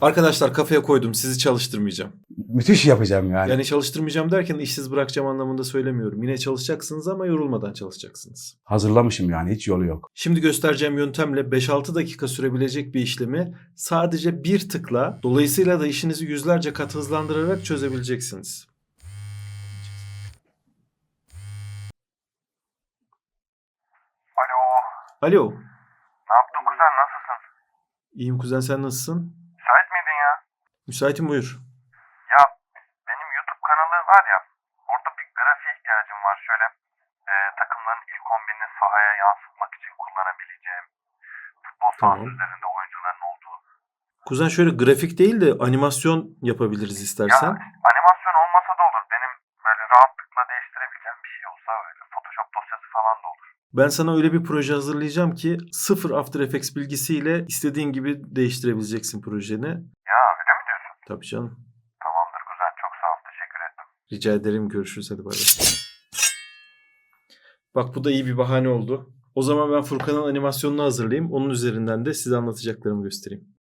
Arkadaşlar kafaya koydum sizi çalıştırmayacağım. Müthiş yapacağım yani. Yani çalıştırmayacağım derken işsiz bırakacağım anlamında söylemiyorum. Yine çalışacaksınız ama yorulmadan çalışacaksınız. Hazırlamışım yani hiç yolu yok. Şimdi göstereceğim yöntemle 5-6 dakika sürebilecek bir işlemi sadece bir tıkla dolayısıyla da işinizi yüzlerce kat hızlandırarak çözebileceksiniz. Alo. Alo. Ne yaptın kuzen nasılsın? İyiyim kuzen sen nasılsın? Ya? Müsaitim buyur. Ya benim YouTube kanalı var ya. Orada bir grafiğe ihtiyacım var. Şöyle e, takımların ilk 11'ini sahaya yansıtmak için kullanabileceğim. Futbol Tamam. üzerinde oyuncuların olduğu. Kuzen şöyle grafik değil de animasyon yapabiliriz Ya istersen. animasyon olmasa da olur. Benim böyle rahatlıkla değiştirebileceğim bir şey olsa öyle. Photoshop dosyası falan da olur. Ben sana öyle bir proje hazırlayacağım ki sıfır After Effects bilgisiyle istediğin gibi değiştirebileceksin projeni. Ya öyle mi diyorsun? Tabii canım. Tamamdır kuzen. Çok sağ ol. Teşekkür ettim. Rica ederim. Görüşürüz. Hadi bay bay. Bak bu da iyi bir bahane oldu. O zaman ben Furkan'ın animasyonunu hazırlayayım. Onun üzerinden de size anlatacaklarımı göstereyim.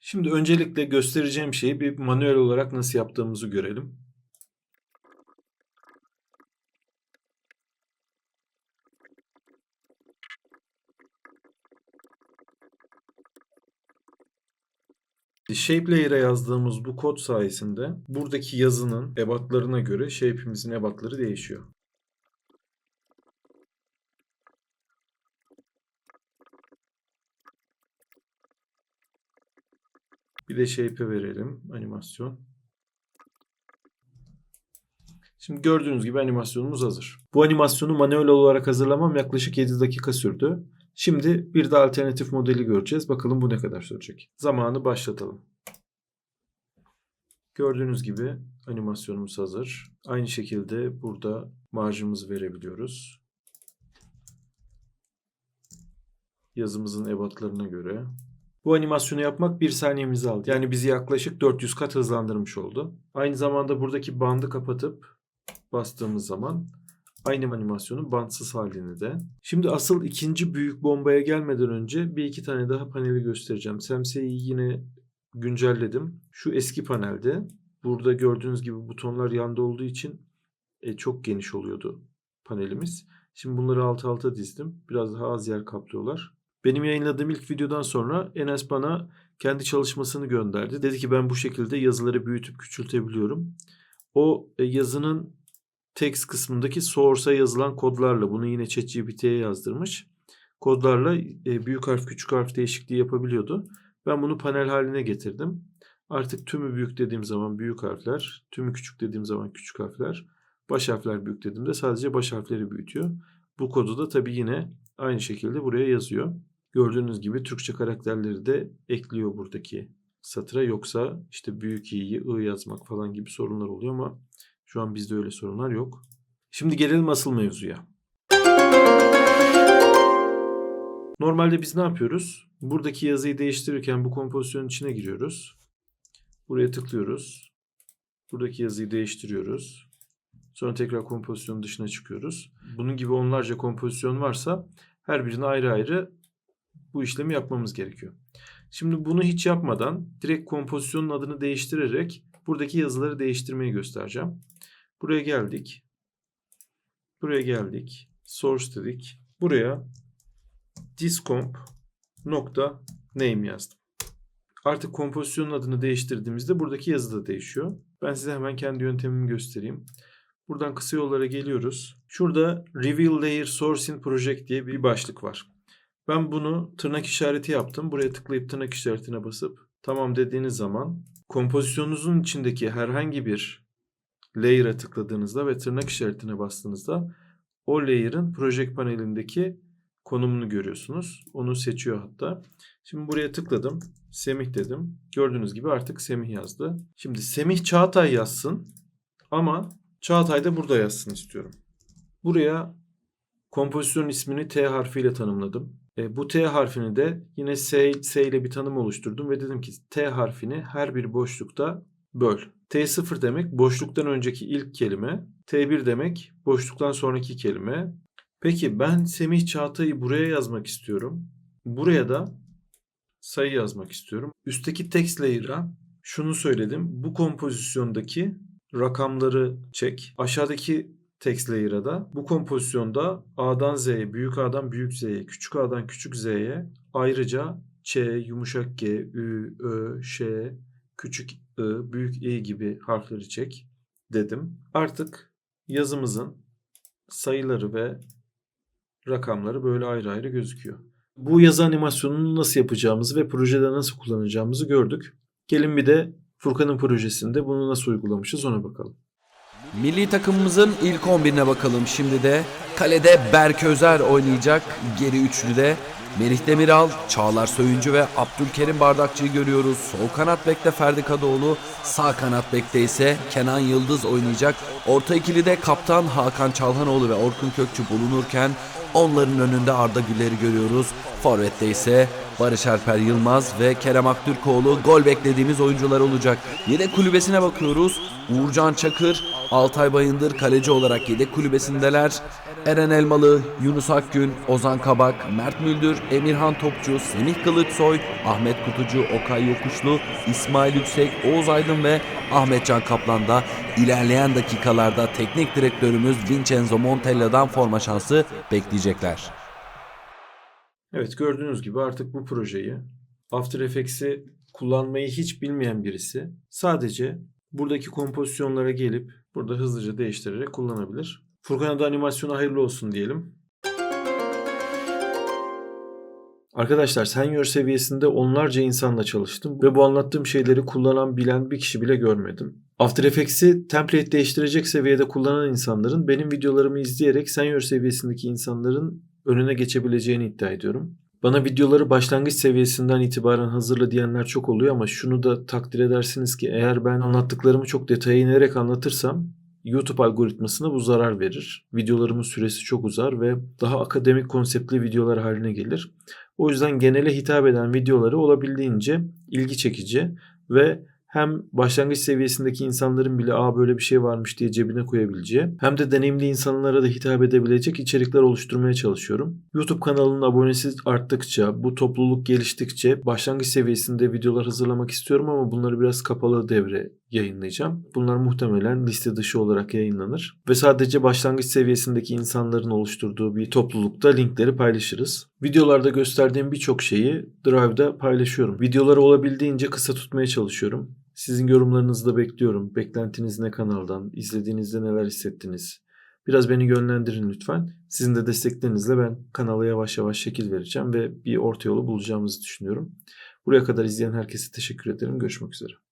Şimdi öncelikle göstereceğim şeyi bir manuel olarak nasıl yaptığımızı görelim. Shape Layer'a yazdığımız bu kod sayesinde buradaki yazının ebatlarına göre shape'imizin ebatları değişiyor. Bir de shape'e verelim animasyon. Şimdi gördüğünüz gibi animasyonumuz hazır. Bu animasyonu manuel olarak hazırlamam yaklaşık 7 dakika sürdü. Şimdi bir de alternatif modeli göreceğiz. Bakalım bu ne kadar sürecek. Zamanı başlatalım. Gördüğünüz gibi animasyonumuz hazır. Aynı şekilde burada marjımızı verebiliyoruz. Yazımızın ebatlarına göre. Bu animasyonu yapmak bir saniyemizi aldı. Yani bizi yaklaşık 400 kat hızlandırmış oldu. Aynı zamanda buradaki bandı kapatıp bastığımız zaman aynı animasyonun bantsız halini de. Şimdi asıl ikinci büyük bombaya gelmeden önce bir iki tane daha paneli göstereceğim. Semse'yi yine güncelledim. Şu eski panelde burada gördüğünüz gibi butonlar yanda olduğu için e, çok geniş oluyordu panelimiz. Şimdi bunları alt alta dizdim. Biraz daha az yer kaplıyorlar. Benim yayınladığım ilk videodan sonra Enes bana kendi çalışmasını gönderdi. Dedi ki ben bu şekilde yazıları büyütüp küçültebiliyorum. O e, yazının text kısmındaki source'a yazılan kodlarla bunu yine ChatGPT'ye yazdırmış. Kodlarla e, büyük harf küçük harf değişikliği yapabiliyordu. Ben bunu panel haline getirdim. Artık tümü büyük dediğim zaman büyük harfler, tümü küçük dediğim zaman küçük harfler, baş harfler büyük dediğimde sadece baş harfleri büyütüyor. Bu kodu da tabii yine aynı şekilde buraya yazıyor. Gördüğünüz gibi Türkçe karakterleri de ekliyor buradaki satıra. Yoksa işte büyük i'yi ı yazmak falan gibi sorunlar oluyor ama şu an bizde öyle sorunlar yok. Şimdi gelelim asıl mevzuya. Normalde biz ne yapıyoruz? Buradaki yazıyı değiştirirken bu kompozisyonun içine giriyoruz. Buraya tıklıyoruz. Buradaki yazıyı değiştiriyoruz. Sonra tekrar kompozisyonun dışına çıkıyoruz. Bunun gibi onlarca kompozisyon varsa her birine ayrı ayrı bu işlemi yapmamız gerekiyor. Şimdi bunu hiç yapmadan direkt kompozisyonun adını değiştirerek buradaki yazıları değiştirmeyi göstereceğim. Buraya geldik. Buraya geldik. Source dedik. Buraya discomp nokta name yazdım. Artık kompozisyonun adını değiştirdiğimizde buradaki yazı da değişiyor. Ben size hemen kendi yöntemimi göstereyim. Buradan kısa yollara geliyoruz. Şurada Reveal Layer Source in Project diye bir başlık var. Ben bunu tırnak işareti yaptım. Buraya tıklayıp tırnak işaretine basıp tamam dediğiniz zaman kompozisyonunuzun içindeki herhangi bir layer'a tıkladığınızda ve tırnak işaretine bastığınızda o layer'ın project panelindeki konumunu görüyorsunuz. Onu seçiyor hatta. Şimdi buraya tıkladım. Semih dedim. Gördüğünüz gibi artık Semih yazdı. Şimdi Semih Çağatay yazsın ama Çağatay da burada yazsın istiyorum. Buraya kompozisyon ismini T harfiyle tanımladım. E, bu T harfini de yine S, S ile bir tanım oluşturdum ve dedim ki T harfini her bir boşlukta böl. T0 demek boşluktan önceki ilk kelime. T1 demek boşluktan sonraki kelime. Peki ben Semih Çağatay'ı buraya yazmak istiyorum. Buraya da sayı yazmak istiyorum. Üstteki text layer'a şunu söyledim. Bu kompozisyondaki rakamları çek. Aşağıdaki text layer'a da bu kompozisyonda A'dan Z'ye, büyük A'dan büyük Z'ye, küçük A'dan küçük Z'ye ayrıca Ç, yumuşak G, Ü, Ö, Ş, küçük I, büyük I gibi harfleri çek dedim. Artık yazımızın sayıları ve rakamları böyle ayrı ayrı gözüküyor. Bu yazı animasyonunu nasıl yapacağımızı ve projede nasıl kullanacağımızı gördük. Gelin bir de Furkan'ın projesinde bunu nasıl uygulamışız ona bakalım. Milli takımımızın ilk 11'ine bakalım şimdi de. Kalede Berk Özer oynayacak. Geri üçlüde Melih Demiral, Çağlar Söyüncü ve Abdülkerim Bardakçı'yı görüyoruz. Sol kanat bekte Ferdi Kadıoğlu, sağ kanat bekte ise Kenan Yıldız oynayacak. Orta ikilide kaptan Hakan Çalhanoğlu ve Orkun Kökçü bulunurken onların önünde Arda Güler'i görüyoruz. Forvet'te ise Barış Alper Yılmaz ve Kerem Aktürkoğlu gol beklediğimiz oyuncular olacak. Yedek kulübesine bakıyoruz. Uğurcan Çakır, Altay Bayındır kaleci olarak yedek kulübesindeler. Eren Elmalı, Yunus Akgün, Ozan Kabak, Mert Müldür, Emirhan Topçu, Semih Kılıçsoy, Ahmet Kutucu, Okay Yokuşlu, İsmail Yüksek, Oğuz Aydın ve Ahmet Can Kaplan da ilerleyen dakikalarda teknik direktörümüz Vincenzo Montella'dan forma şansı bekleyecekler. Evet gördüğünüz gibi artık bu projeyi After Effects'i kullanmayı hiç bilmeyen birisi sadece buradaki kompozisyonlara gelip burada hızlıca değiştirerek kullanabilir. Furkan'a da animasyona hayırlı olsun diyelim. Arkadaşlar senior seviyesinde onlarca insanla çalıştım ve bu anlattığım şeyleri kullanan bilen bir kişi bile görmedim. After Effects'i template değiştirecek seviyede kullanan insanların benim videolarımı izleyerek senior seviyesindeki insanların önüne geçebileceğini iddia ediyorum. Bana videoları başlangıç seviyesinden itibaren hazırla diyenler çok oluyor ama şunu da takdir edersiniz ki eğer ben anlattıklarımı çok detaya inerek anlatırsam YouTube algoritmasına bu zarar verir. Videolarımın süresi çok uzar ve daha akademik konseptli videolar haline gelir. O yüzden genele hitap eden videoları olabildiğince ilgi çekici ve hem başlangıç seviyesindeki insanların bile aa böyle bir şey varmış diye cebine koyabileceği hem de deneyimli insanlara da hitap edebilecek içerikler oluşturmaya çalışıyorum. YouTube kanalının abonesi arttıkça, bu topluluk geliştikçe başlangıç seviyesinde videolar hazırlamak istiyorum ama bunları biraz kapalı devre yayınlayacağım. Bunlar muhtemelen liste dışı olarak yayınlanır ve sadece başlangıç seviyesindeki insanların oluşturduğu bir toplulukta linkleri paylaşırız. Videolarda gösterdiğim birçok şeyi Drive'da paylaşıyorum. Videoları olabildiğince kısa tutmaya çalışıyorum. Sizin yorumlarınızı da bekliyorum. Beklentiniz ne kanaldan? İzlediğinizde neler hissettiniz? Biraz beni yönlendirin lütfen. Sizin de desteklerinizle ben kanala yavaş yavaş şekil vereceğim ve bir orta yolu bulacağımızı düşünüyorum. Buraya kadar izleyen herkese teşekkür ederim. Görüşmek üzere.